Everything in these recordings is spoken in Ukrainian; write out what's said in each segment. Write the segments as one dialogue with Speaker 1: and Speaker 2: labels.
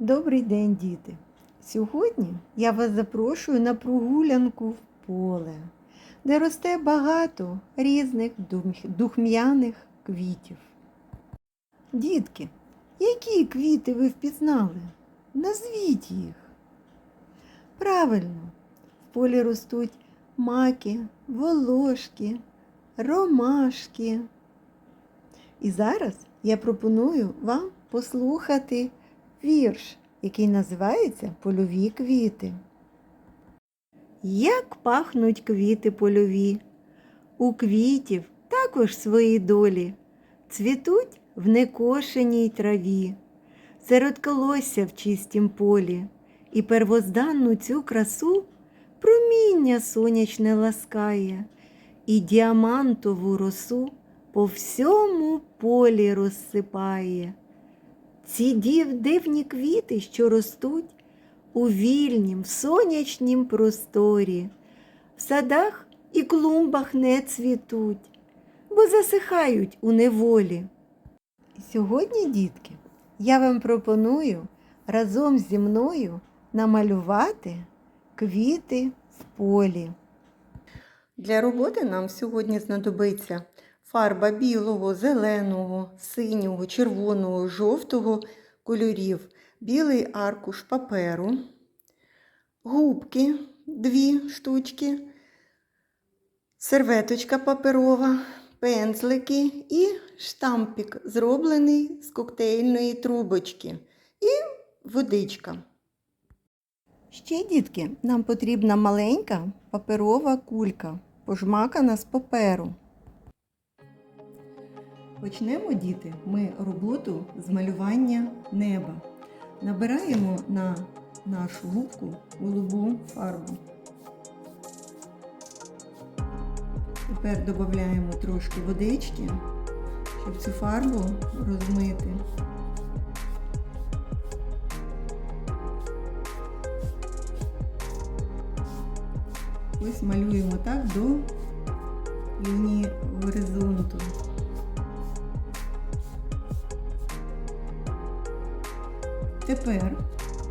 Speaker 1: Добрий день, діти! Сьогодні я вас запрошую на прогулянку в поле, де росте багато різних духмяних квітів. Дітки, які квіти ви впізнали? Назвіть їх. Правильно, в полі ростуть маки, волошки, ромашки. І зараз я пропоную вам послухати вірш, який називається Польові квіти. Як пахнуть квіти польові, у квітів також свої долі, цвітуть в некошеній траві, серед колосся в чистім полі, і первозданну цю красу проміння сонячне ласкає, і діамантову росу по всьому полі розсипає. Ці дивні квіти, що ростуть у вільнім, сонячнім просторі, в садах і клумбах не цвітуть, бо засихають у неволі. Сьогодні, дітки, я вам пропоную разом зі мною намалювати квіти в полі. Для роботи нам сьогодні знадобиться фарба білого, зеленого, синього, червоного, жовтого кольорів, білий аркуш паперу, губки дві штучки, серветочка паперова, пензлики і штампик, зроблений з коктейльної трубочки, і водичка. Ще, дітки, нам потрібна маленька паперова кулька, пожмакана з паперу. Почнемо, діти, ми роботу з малювання неба. Набираємо на нашу губку голубу фарбу. Тепер додаємо трошки водички, щоб цю фарбу розмити. Ось малюємо так до лінії горизонту. Тепер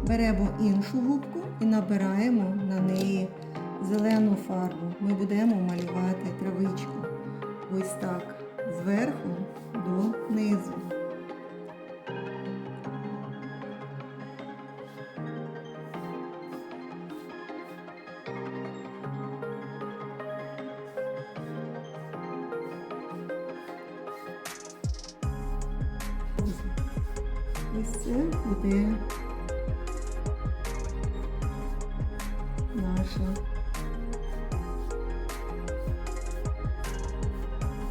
Speaker 1: беремо іншу губку і набираємо на неї зелену фарбу. Ми будемо малювати травичку. Ось так, зверху до низу. Ось це буде наша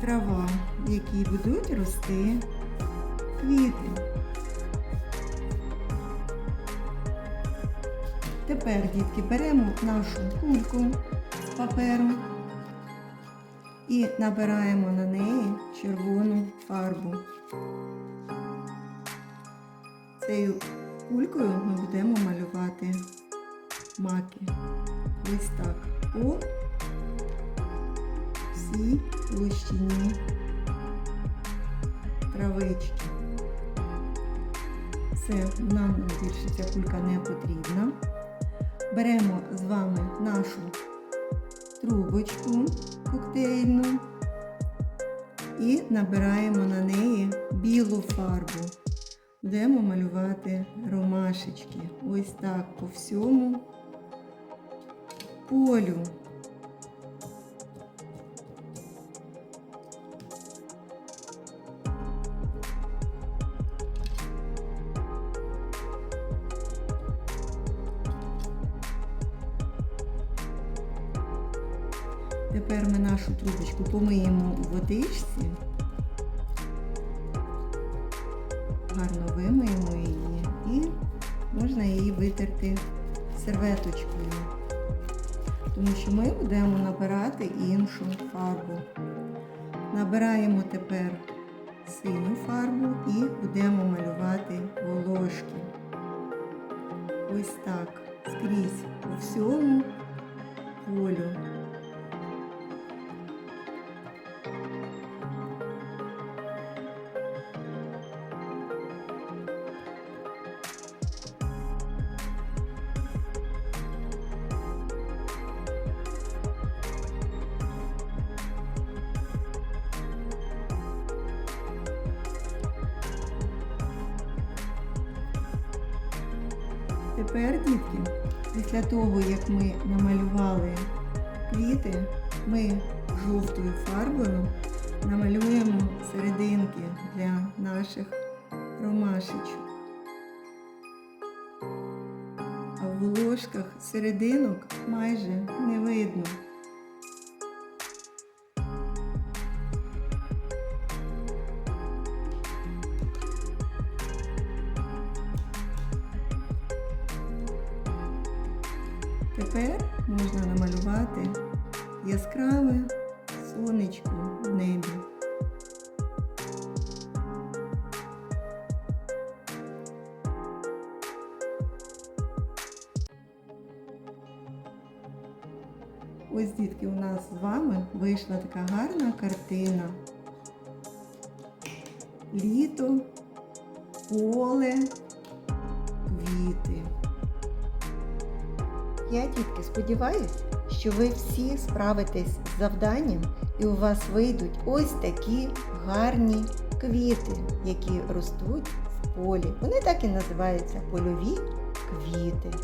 Speaker 1: трава, в якій будуть рости квіти. Тепер, дітки, беремо нашу кульку з паперу і набираємо на неї червону фарбу. Цією кулькою ми будемо малювати маки. Ось так. По всій площині травички. Все, нам більше ця кулька не потрібна. Беремо з вами нашу трубочку коктейльну і набираємо на неї білу фарбу будемо малювати ромашечки. Ось так по всьому полю. Тепер ми нашу трубочку помиємо у водичці. Гарно вимиємо її і можна її витерти серветочкою, тому що ми будемо набирати іншу фарбу. Набираємо тепер синю фарбу і будемо малювати волошки. Ось так, скрізь по всьому Тепер, дітки, після того, як ми намалювали квіти, ми жовтою фарбою намалюємо серединки для наших ромашечок. А в волошках серединок майже не видно. Тепер можна намалювати яскраве сонечко в небі. Ось, дітки, у нас з вами вийшла така гарна картина. Літо, поле, квіти. Я, дітки, сподіваюсь, що ви всі справитесь з завданням і у вас вийдуть ось такі гарні квіти, які ростуть в полі. Вони так і називаються польові квіти.